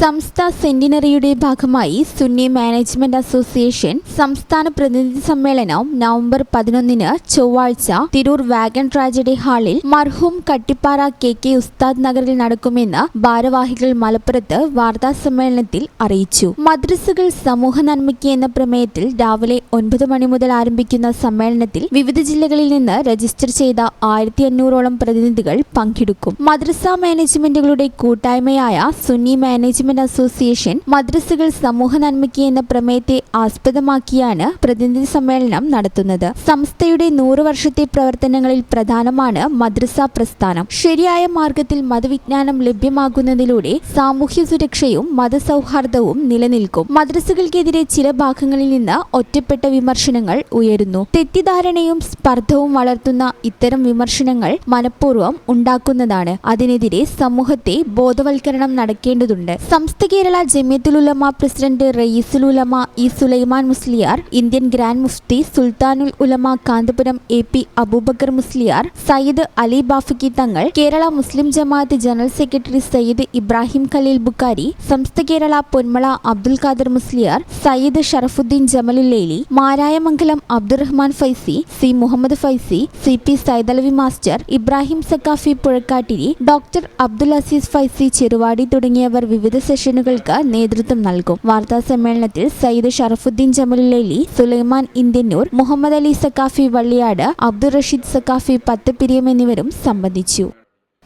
സംസ്ഥ സെന്റിനറിയുടെ ഭാഗമായി Sunni management association സംസ്ഥാന പ്രതിനിധി സമ്മേളനം നവംബർ പതിനൊന്നിന് ചൊവ്വാഴ്ച തിരൂർ വാഗൺ ട്രാജഡി ഹാളിൽ മർഹൂം കട്ടിപ്പാറ കെ കെ ഉസ്താദ് നഗറിൽ നടക്കുമെന്ന് ഭാരവാഹികൾ മലപ്പുറത്ത് വാർത്താ സമ്മേളനത്തിൽ അറിയിച്ചു. മദ്രസകൾ സമൂഹ നന്മയ്ക്ക് എന്ന പ്രമേയത്തിൽ രാവിലെ ഒൻപത് മണി മുതൽ ആരംഭിക്കുന്ന സമ്മേളനത്തിൽ വിവിധ ജില്ലകളിൽ നിന്ന് രജിസ്റ്റർ ചെയ്ത ആയിരത്തി അഞ്ഞൂറോളം പ്രതിനിധികൾ പങ്കെടുക്കും. മദ്രസ മാനേജ്മെന്റുകളുടെ കൂട്ടായ്മയായ സുന്നി മാനേജ്മെന്റ് അസോസിയേഷൻ മദ്രസകൾ സമൂഹ നന്മയ്ക്ക് എന്ന പ്രമേയത്തെ ആസ്പദമാക്കിയാണ് പ്രതിനിധി സമ്മേളനം നടത്തുന്നത്. സംസ്ഥയുടെ നൂറു വർഷത്തെ പ്രവർത്തനങ്ങളിൽ പ്രധാനമാണ് മദ്രസ പ്രസ്ഥാനം. ശരിയായ മാർഗത്തിൽ മതവിജ്ഞാനം ലഭ്യമാകുന്നതിലൂടെ സാമൂഹ്യ സുരക്ഷയും മതസൗഹാർദ്ദവും നിലനിൽക്കും. മദ്രസകൾക്കെതിരെ ചില ഭാഗങ്ങളിൽ നിന്ന് ഒറ്റപ്പെട്ട വിമർശനങ്ങൾ ഉയരുന്നു. തെറ്റിദ്ധാരണയും സ്പർദ്ധവും വളർത്തുന്ന ഇത്തരം വിമർശനങ്ങൾ മനഃപൂർവം ഉണ്ടാക്കുന്നതാണ്. അതിനെതിരെ സമൂഹത്തെ ബോധവൽക്കരണം നടക്കേണ്ടതുണ്ട്. Samastha Kerala Jamiyyathululama president Raeesul Ulama E Sulaiman Musliyar Indian grand Mufti Sultanul Ulama Kanthapuram A P Aboobacker Musliyar Sayyid Ali Bafaqi Thangal Kerala Muslim Jamaath general secretary Sayyid Ibrahim Khaleel Bukhari സംസ്ഥ Kerala Ponmala Abdul Khader Musliyar Sayyid Sharafudheen Jamalullaili Marayamangalam Abdurahman Faizy C Muhammed Faizy C P Saidalavi master Ibrahim Saqafi Puzhakkattiri doctor Abdul Azeez Faizy Cheruvadi തുടങ്ങിയവർ വിവിധ സെഷനുകൾക്ക് നേതൃത്വം നൽകും. വാർത്താ സമ്മേളനത്തിൽ സയ്യിദ് ഷറഫുദ്ദീൻ ജമലുലി സുലൈമാൻ ഇന്ത്യന്നൂർ മുഹമ്മദ് അലി സക്കാഫി വള്ളിയാട് അബ്ദുൾ റഷീദ് സക്കാഫി പത്തപ്പിരിയം എന്നിവരും സംബന്ധിച്ചു.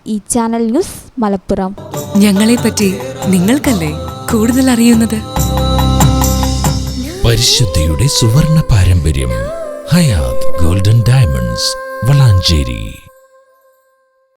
ഈ channel news Malappuram. ഞങ്ങളെ പറ്റി നിങ്ങൾക്കല്ലേ കൂടുതൽ അറിയുന്നത്? പരിശുദ്ധിയുടെ സുവർണ പാരമ്പര്യം ഹയാത് ഗോൾഡൻ ഡയമണ്ട്സ് വളാഞ്ചേരി.